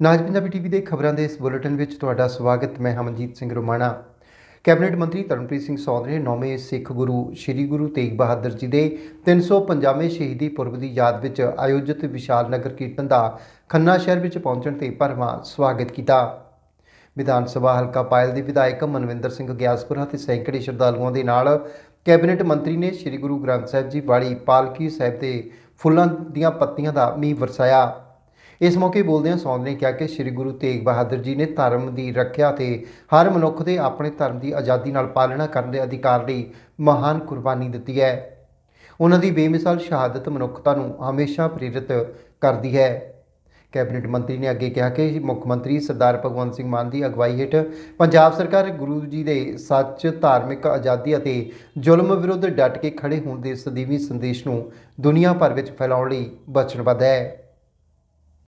ਨਾਜ Punjabi TV ਦੇ ਖਬਰਾਂ ਦੇ ਇਸ ਬੁਲੇਟਿਨ ਵਿੱਚ ਤੁਹਾਡਾ ਸਵਾਗਤ, ਮੈਂ ਹਮਨਜੀਤ ਸਿੰਘ ਰੋਮਾਣਾ। ਕੈਬਨਿਟ ਮੰਤਰੀ ਤਰਨਪ੍ਰੀਤ ਸਿੰਘ ਸੌਦ ਨੇ ਨੌਵੇਂ ਸਿੱਖ ਗੁਰੂ ਸ੍ਰੀ ਗੁਰੂ ਤੇਗ ਬਹਾਦਰ ਜੀ ਦੇ 350ਵੇਂ ਸ਼ਹੀਦੀ ਪੁਰਬ ਦੀ ਯਾਦ ਵਿੱਚ ਆਯੋਜਿਤ ਵਿਸ਼ਾਲ ਨਗਰ ਕੀਰਤਨ ਦਾ ਖੰਨਾ ਸ਼ਹਿਰ ਵਿੱਚ ਪਹੁੰਚਣ ਤੇ ਭਰਵਾਂ ਸਵਾਗਤ ਕੀਤਾ। ਵਿਧਾਨ ਸਭਾ ਹਲਕਾ ਪਾਇਲ ਦੇ ਵਿਧਾਇਕ ਮਨਵਿੰਦਰ ਸਿੰਘ ਗਿਆਸਪੁਰਾ ਤੇ ਸੈਂਕੜੇ ਸ਼ਰਧਾਲੂਆਂ ਦੇ ਨਾਲ ਕੈਬਨਿਟ ਮੰਤਰੀ ਨੇ ਸ੍ਰੀ ਗੁਰੂ ਗ੍ਰੰਥ ਸਾਹਿਬ ਜੀ ਵਾਲੀ ਪਾਲਕੀ ਸਾਹਿਬ ਤੇ ਫੁੱਲਾਂ ਦੀਆਂ ਪੱਤੀਆਂ ਦਾ ਮੀਂਹ ਵਰਸਾਇਆ। ਇਸ ਮੌਕੇ ਬੋਲਦਿਆਂ ਸੌਂਦ ਨੇ ਕਿਹਾ ਕਿ ਸ੍ਰੀ ਗੁਰੂ ਤੇਗ ਬਹਾਦਰ ਜੀ ਨੇ ਧਰਮ ਦੀ ਰੱਖਿਆ ਤੇ ਹਰ ਮਨੁੱਖ ਦੇ ਆਪਣੇ ਧਰਮ ਦੀ ਆਜ਼ਾਦੀ ਨਾਲ ਪਾਲਣਾ ਕਰਨ ਦੇ ਅਧਿਕਾਰ ਲਈ ਮਹਾਨ ਕੁਰਬਾਨੀ ਦਿੱਤੀ ਹੈ। ਉਹਨਾਂ ਦੀ ਬੇਮਿਸਾਲ ਸ਼ਹਾਦਤ ਮਨੁੱਖਤਾ ਨੂੰ ਹਮੇਸ਼ਾ ਪ੍ਰੇਰਿਤ ਕਰਦੀ ਹੈ। ਕੈਬਨਿਟ ਮੰਤਰੀ ਨੇ ਅੱਗੇ ਕਿਹਾ ਕਿ ਮੁੱਖ ਮੰਤਰੀ ਸਰਦਾਰ ਭਗਵੰਤ ਸਿੰਘ ਮਾਨ ਦੀ ਅਗਵਾਈ ਹੇਠ ਪੰਜਾਬ ਸਰਕਾਰ ਗੁਰੂ ਜੀ ਦੇ ਸੱਚ, ਧਾਰਮਿਕ ਆਜ਼ਾਦੀ ਅਤੇ ਜ਼ੁਲਮ ਵਿਰੁੱਧ ਡਟ ਕੇ ਖੜੇ ਹੋਣ ਦੇ ਸਦੀਵੀ ਸੰਦੇਸ਼ ਨੂੰ ਦੁਨੀਆ ਭਰ ਵਿੱਚ ਫੈਲਾਉਣ ਲਈ ਵਚਨਬੱਧ ਹੈ।